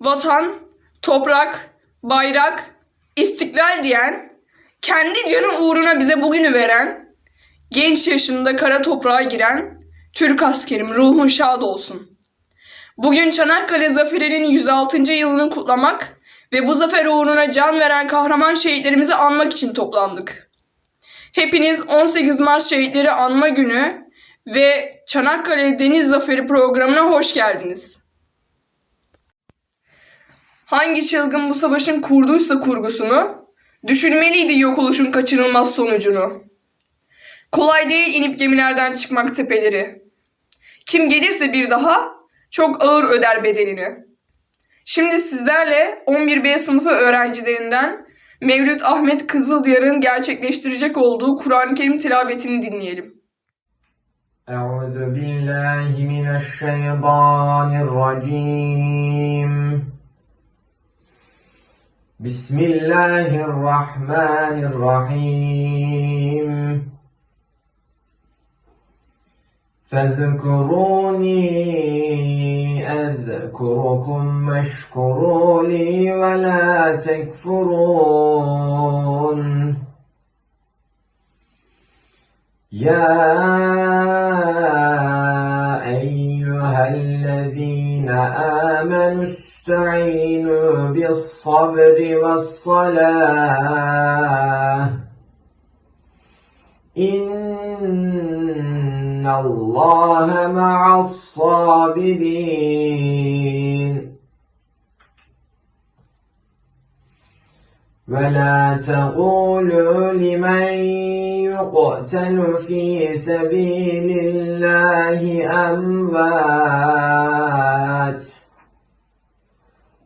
vatan, toprak, bayrak, istiklal diyen, kendi canı uğruna bize bugünü veren, genç yaşında kara toprağa giren Türk askerim ruhun şad olsun. Bugün Çanakkale Zaferi'nin 106. yılını kutlamak ve bu zafer uğruna can veren kahraman şehitlerimizi anmak için toplandık. Hepiniz 18 Mart Şehitleri Anma Günü ve Çanakkale Deniz Zaferi programına hoş geldiniz hangi çılgın bu savaşın kurduysa kurgusunu, düşünmeliydi yok oluşun kaçınılmaz sonucunu. Kolay değil inip gemilerden çıkmak tepeleri. Kim gelirse bir daha çok ağır öder bedelini. Şimdi sizlerle 11B sınıfı öğrencilerinden Mevlüt Ahmet Kızıldiyar'ın gerçekleştirecek olduğu Kur'an-ı Kerim tilavetini dinleyelim. Euzu billahi mineşşeytanirracim. بسم الله الرحمن الرحيم. فاذكروني أذكركم واشكروا لي ولا تكفرون. يا أيها الذين آمنوا استعينوا بالصبر والصلاة. إن الله مع الصابرين. ولا تقولوا لمن يقتل في سبيل الله أموات.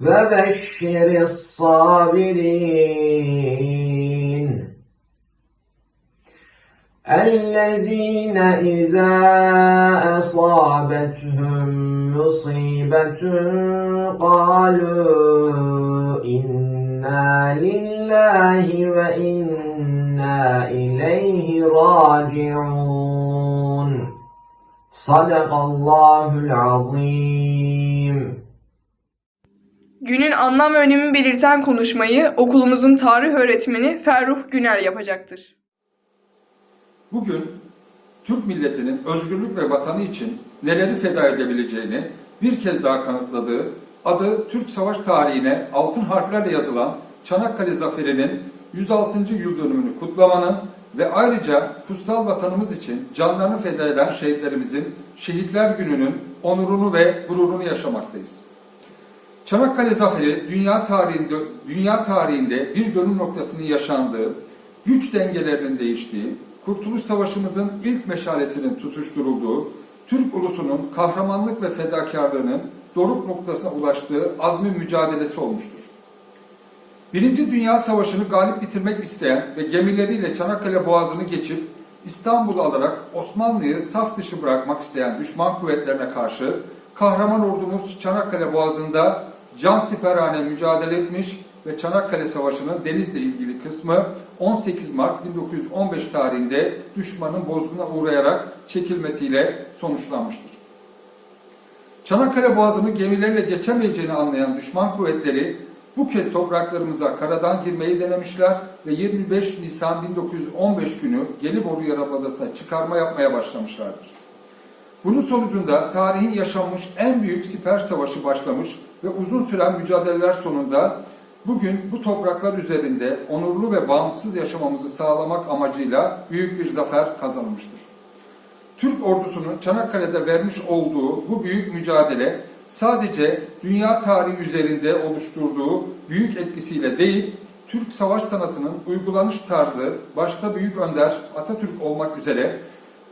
وبشر الصابرين الذين إذا أصابتهم مصيبة قالوا إنا لله وإنا إليه راجعون صدق الله العظيم Günün anlam ve önemi belirten konuşmayı okulumuzun tarih öğretmeni Ferruh Güner yapacaktır. Bugün Türk milletinin özgürlük ve vatanı için neleri feda edebileceğini bir kez daha kanıtladığı, adı Türk savaş tarihine altın harflerle yazılan Çanakkale Zaferi'nin 106. yıl dönümünü kutlamanın ve ayrıca kutsal vatanımız için canlarını feda eden şehitlerimizin Şehitler Günü'nün onurunu ve gururunu yaşamaktayız. Çanakkale Zaferi dünya tarihinde, dünya tarihinde bir dönüm noktasının yaşandığı, güç dengelerinin değiştiği, Kurtuluş Savaşımızın ilk meşalesinin tutuşturulduğu, Türk ulusunun kahramanlık ve fedakarlığının doruk noktasına ulaştığı azmi mücadelesi olmuştur. Birinci Dünya Savaşı'nı galip bitirmek isteyen ve gemileriyle Çanakkale Boğazı'nı geçip İstanbul'u alarak Osmanlı'yı saf dışı bırakmak isteyen düşman kuvvetlerine karşı kahraman ordumuz Çanakkale Boğazı'nda can siperhane mücadele etmiş ve Çanakkale Savaşı'nın denizle ilgili kısmı 18 Mart 1915 tarihinde düşmanın bozguna uğrayarak çekilmesiyle sonuçlanmıştır. Çanakkale Boğazı'nı gemilerle geçemeyeceğini anlayan düşman kuvvetleri bu kez topraklarımıza karadan girmeyi denemişler ve 25 Nisan 1915 günü Gelibolu Yarımadası'na çıkarma yapmaya başlamışlardır. Bunun sonucunda tarihin yaşanmış en büyük siper savaşı başlamış ve uzun süren mücadeleler sonunda bugün bu topraklar üzerinde onurlu ve bağımsız yaşamamızı sağlamak amacıyla büyük bir zafer kazanılmıştır. Türk ordusunun Çanakkale'de vermiş olduğu bu büyük mücadele sadece dünya tarihi üzerinde oluşturduğu büyük etkisiyle değil, Türk savaş sanatının uygulanış tarzı başta Büyük Önder Atatürk olmak üzere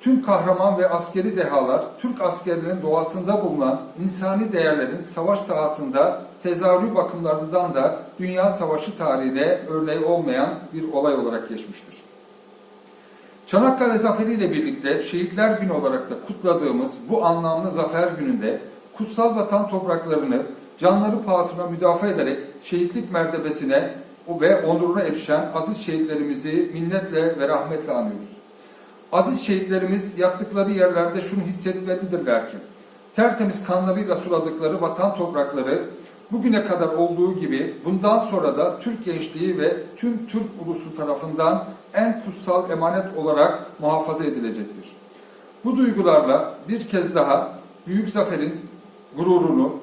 tüm kahraman ve askeri dehalar Türk askerinin doğasında bulunan insani değerlerin savaş sahasında tezahürü bakımlarından da Dünya Savaşı tarihine örneği olmayan bir olay olarak geçmiştir. Çanakkale Zaferi ile birlikte Şehitler Günü olarak da kutladığımız bu anlamlı zafer gününde kutsal vatan topraklarını canları pahasına müdafaa ederek şehitlik mertebesine ve onuruna erişen aziz şehitlerimizi minnetle ve rahmetle anıyoruz. Aziz şehitlerimiz yattıkları yerlerde şunu hissetmelidirler ki, tertemiz kanlarıyla suladıkları vatan toprakları bugüne kadar olduğu gibi bundan sonra da Türk gençliği ve tüm Türk ulusu tarafından en kutsal emanet olarak muhafaza edilecektir. Bu duygularla bir kez daha Büyük Zafer'in gururunu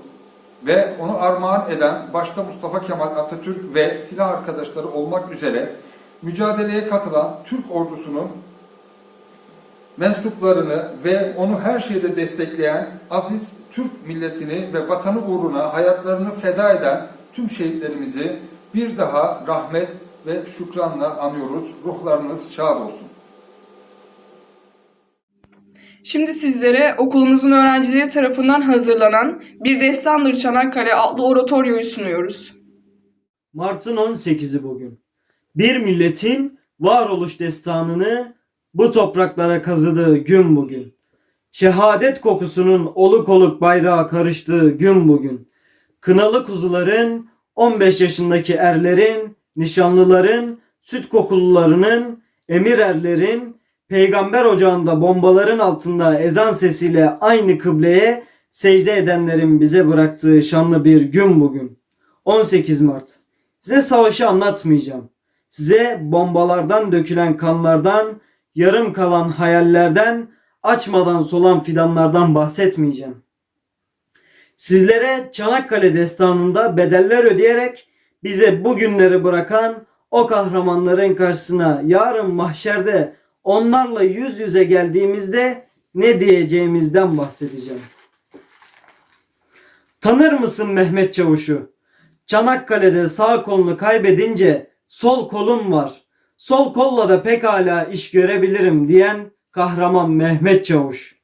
ve onu armağan eden başta Mustafa Kemal Atatürk ve silah arkadaşları olmak üzere mücadeleye katılan Türk ordusunun mensuplarını ve onu her şeyde destekleyen aziz Türk milletini ve vatanı uğruna hayatlarını feda eden tüm şehitlerimizi bir daha rahmet ve şükranla anıyoruz. Ruhlarınız şad olsun. Şimdi sizlere okulumuzun öğrencileri tarafından hazırlanan Bir Destandır Çanakkale adlı oratoryoyu sunuyoruz. Mart'ın 18'i bugün. Bir milletin varoluş destanını bu topraklara kazıdığı gün bugün. Şehadet kokusunun oluk oluk bayrağa karıştığı gün bugün. Kınalı kuzuların, 15 yaşındaki erlerin, nişanlıların, süt kokulularının, emir erlerin, peygamber ocağında bombaların altında ezan sesiyle aynı kıbleye secde edenlerin bize bıraktığı şanlı bir gün bugün. 18 Mart. Size savaşı anlatmayacağım. Size bombalardan dökülen kanlardan, yarım kalan hayallerden, açmadan solan fidanlardan bahsetmeyeceğim. Sizlere Çanakkale destanında bedeller ödeyerek bize bu günleri bırakan o kahramanların karşısına yarın mahşerde onlarla yüz yüze geldiğimizde ne diyeceğimizden bahsedeceğim. Tanır mısın Mehmet Çavuş'u? Çanakkale'de sağ kolunu kaybedince sol kolum var. Sol kolla da pekala iş görebilirim diyen kahraman Mehmet Çavuş.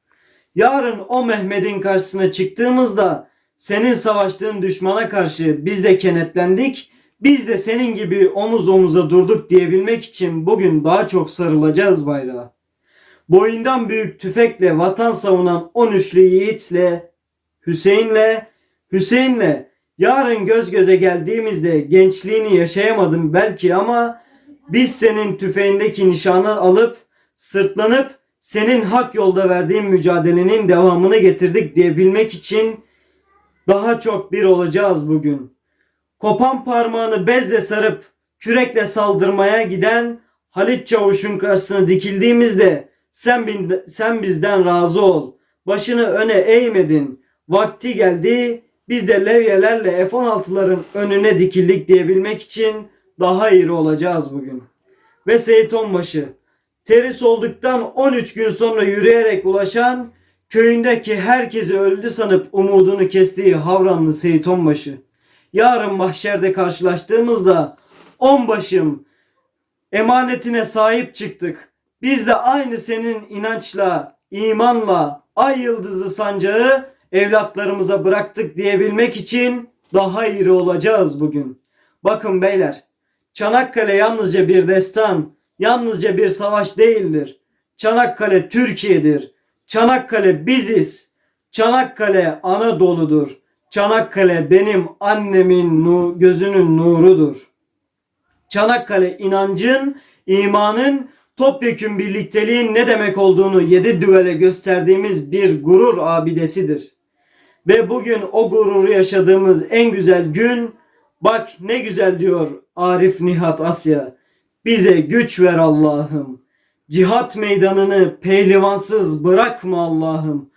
Yarın o Mehmet'in karşısına çıktığımızda senin savaştığın düşmana karşı biz de kenetlendik. Biz de senin gibi omuz omuza durduk diyebilmek için bugün daha çok sarılacağız bayrağa. Boyundan büyük tüfekle vatan savunan 13'lü yiğitle, Hüseyin'le, Hüseyin'le yarın göz göze geldiğimizde gençliğini yaşayamadım belki ama biz senin tüfeğindeki nişanı alıp sırtlanıp senin hak yolda verdiğin mücadelenin devamını getirdik diyebilmek için daha çok bir olacağız bugün. Kopan parmağını bezle sarıp kürekle saldırmaya giden Halit Çavuş'un karşısına dikildiğimizde sen, bin- sen bizden razı ol. Başını öne eğmedin. Vakti geldi biz de levyelerle F-16'ların önüne dikildik diyebilmek için daha iri olacağız bugün. Ve Seyit Onbaşı teris olduktan 13 gün sonra yürüyerek ulaşan köyündeki herkesi öldü sanıp umudunu kestiği Havranlı Seyit Onbaşı. Yarın mahşerde karşılaştığımızda onbaşım emanetine sahip çıktık. Biz de aynı senin inançla, imanla ay yıldızı sancağı evlatlarımıza bıraktık diyebilmek için daha iri olacağız bugün. Bakın beyler, Çanakkale yalnızca bir destan, yalnızca bir savaş değildir. Çanakkale Türkiye'dir. Çanakkale biziz. Çanakkale Anadolu'dur. Çanakkale benim annemin nu- gözünün nurudur. Çanakkale inancın, imanın, topyekün birlikteliğin ne demek olduğunu yedi düvele gösterdiğimiz bir gurur abidesidir. Ve bugün o gururu yaşadığımız en güzel gün, bak ne güzel diyor Arif Nihat Asya, bize güç ver Allah'ım. Cihat meydanını pehlivansız bırakma Allah'ım.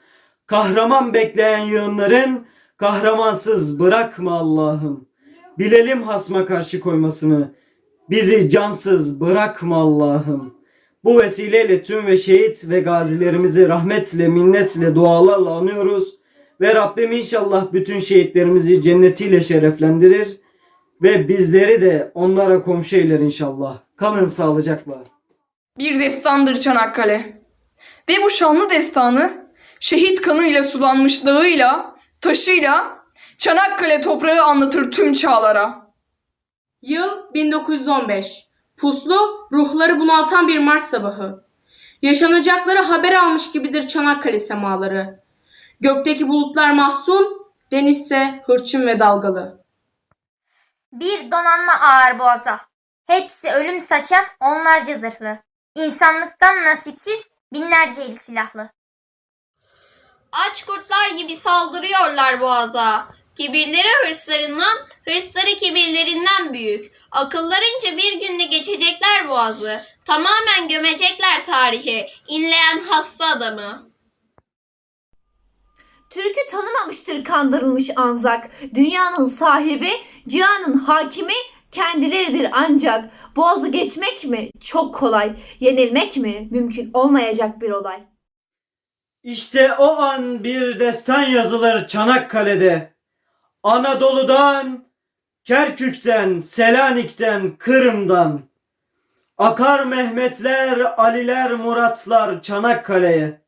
Kahraman bekleyen yığınların kahramansız bırakma Allah'ım. Bilelim hasma karşı koymasını. Bizi cansız bırakma Allah'ım. Bu vesileyle tüm ve şehit ve gazilerimizi rahmetle, minnetle, dualarla anıyoruz. Ve Rabbim inşallah bütün şehitlerimizi cennetiyle şereflendirir. Ve bizleri de onlara komşu eyler inşallah. Kalın sağlıcakla. Bir destandır Çanakkale. Ve bu şanlı destanı şehit kanıyla sulanmış dağıyla, taşıyla Çanakkale toprağı anlatır tüm çağlara. Yıl 1915. Puslu, ruhları bunaltan bir Mart sabahı. Yaşanacakları haber almış gibidir Çanakkale semaları. Gökteki bulutlar mahzun, denizse hırçın ve dalgalı. Bir donanma ağır boğaza. Hepsi ölüm saçan onlarca zırhlı. İnsanlıktan nasipsiz binlerce eli silahlı. Aç kurtlar gibi saldırıyorlar boğaza. Kibirleri hırslarından, hırsları kibirlerinden büyük. Akıllarınca bir günde geçecekler boğazı. Tamamen gömecekler tarihi, inleyen hasta adamı. Türk'ü tanımamıştır kandırılmış anzak. Dünyanın sahibi, cihanın hakimi kendileridir ancak. Boğazı geçmek mi? Çok kolay. Yenilmek mi? Mümkün olmayacak bir olay. İşte o an bir destan yazılır Çanakkale'de. Anadolu'dan, Kerkük'ten, Selanik'ten, Kırım'dan. Akar Mehmetler, Aliler, Muratlar Çanakkale'ye.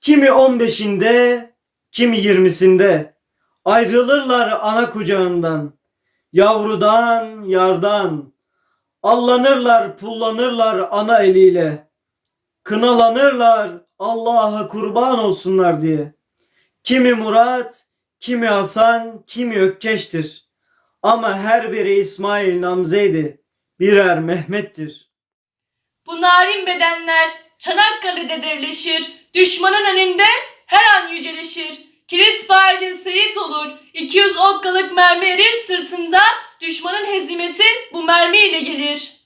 Kimi 15'inde, kimi 20'sinde. Ayrılırlar ana kucağından. Yavrudan, yardan. Allanırlar, pullanırlar ana eliyle. Kınalanırlar, Allah'a kurban olsunlar diye. Kimi Murat, kimi Hasan, kimi Ökkeş'tir. Ama her biri İsmail Namzeydi. Birer Mehmet'tir. Bu narin bedenler Çanakkale'de devleşir. Düşmanın önünde her an yüceleşir. Kilit Fahrettin Seyit olur. 200 okkalık mermi erir sırtında. Düşmanın hezimeti bu mermi ile gelir.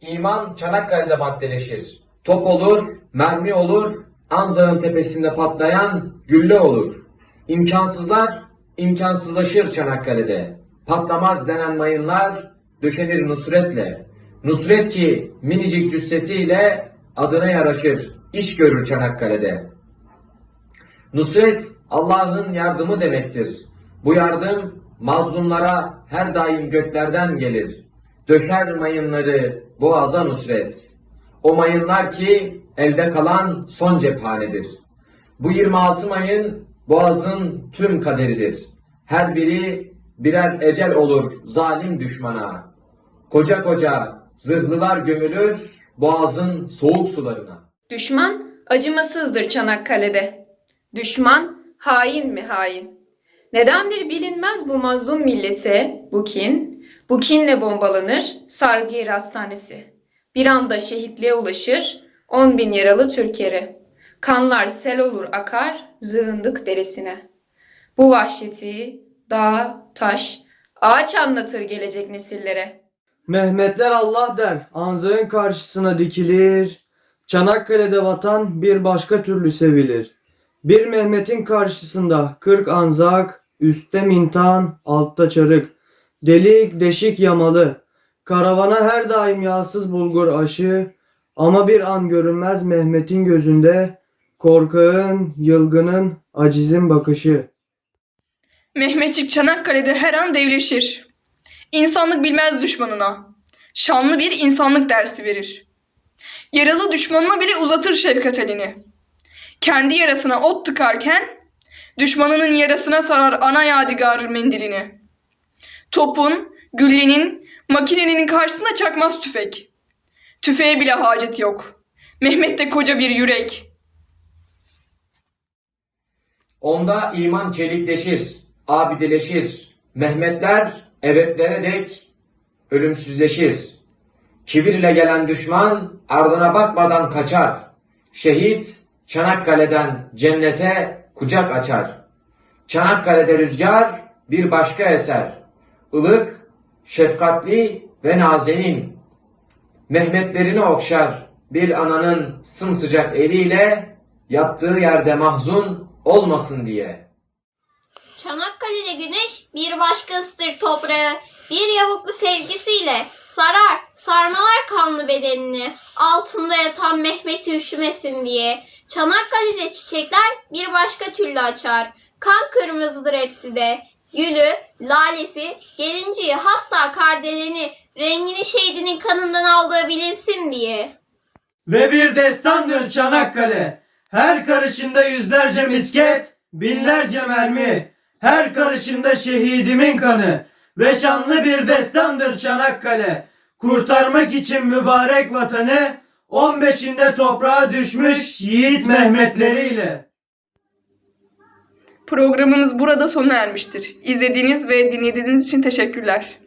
İman Çanakkale'de maddeleşir. Top olur, mermi olur, Anzar'ın tepesinde patlayan gülle olur. İmkansızlar imkansızlaşır Çanakkale'de. Patlamaz denen mayınlar döşenir nusretle. Nusret ki minicik cüssesiyle adına yaraşır, iş görür Çanakkale'de. Nusret Allah'ın yardımı demektir. Bu yardım mazlumlara her daim göklerden gelir. Döşer mayınları boğaza nusret. O mayınlar ki elde kalan son cephanedir. Bu 26 mayın boğazın tüm kaderidir. Her biri birer ecel olur zalim düşmana. Koca koca zırhlılar gömülür boğazın soğuk sularına. Düşman acımasızdır Çanakkale'de. Düşman hain mi hain? Nedendir bilinmez bu mazlum millete bu kin. Bu kinle bombalanır sargı yeri hastanesi. Bir anda şehitliğe ulaşır 10 bin yaralı Türkeri. Kanlar sel olur akar zığındık deresine. Bu vahşeti dağ, taş, ağaç anlatır gelecek nesillere. Mehmetler Allah der, Anzar'ın karşısına dikilir. Çanakkale'de vatan bir başka türlü sevilir. Bir Mehmet'in karşısında kırk anzak, üstte mintan, altta çarık. Delik deşik yamalı. Karavana her daim yağsız bulgur aşı. Ama bir an görünmez Mehmet'in gözünde korkağın, yılgının, acizin bakışı. Mehmetçik Çanakkale'de her an devleşir. İnsanlık bilmez düşmanına. Şanlı bir insanlık dersi verir. Yaralı düşmanına bile uzatır şefkat elini. Kendi yarasına ot tıkarken düşmanının yarasına sarar ana yadigar mendilini. Topun, güllenin, makinenin karşısında çakmaz tüfek. Tüfeğe bile hacet yok. Mehmet'te koca bir yürek. Onda iman çelikleşir, abideleşir. Mehmetler evetlere dek ölümsüzleşir. Kibirle gelen düşman ardına bakmadan kaçar. Şehit Çanakkale'den cennete kucak açar. Çanakkale'de rüzgar bir başka eser. Ilık, şefkatli ve nazenin. Mehmetlerini okşar bir ananın sımsıcak eliyle yattığı yerde mahzun olmasın diye. Çanakkale'de güneş bir başka ısıtır toprağı. Bir yavuklu sevgisiyle sarar, sarmalar kanlı bedenini. Altında yatan Mehmet'i üşümesin diye. Çanakkale'de çiçekler bir başka türlü açar. Kan kırmızıdır hepsi de. Gülü, lalesi, gelinciyi hatta kardeleni rengini şehidinin kanından aldığı bilinsin diye. Ve bir destandır Çanakkale. Her karışında yüzlerce misket, binlerce mermi. Her karışında şehidimin kanı. Ve şanlı bir destandır Çanakkale. Kurtarmak için mübarek vatanı, 15'inde toprağa düşmüş yiğit Mehmetleriyle. Programımız burada sona ermiştir. İzlediğiniz ve dinlediğiniz için teşekkürler.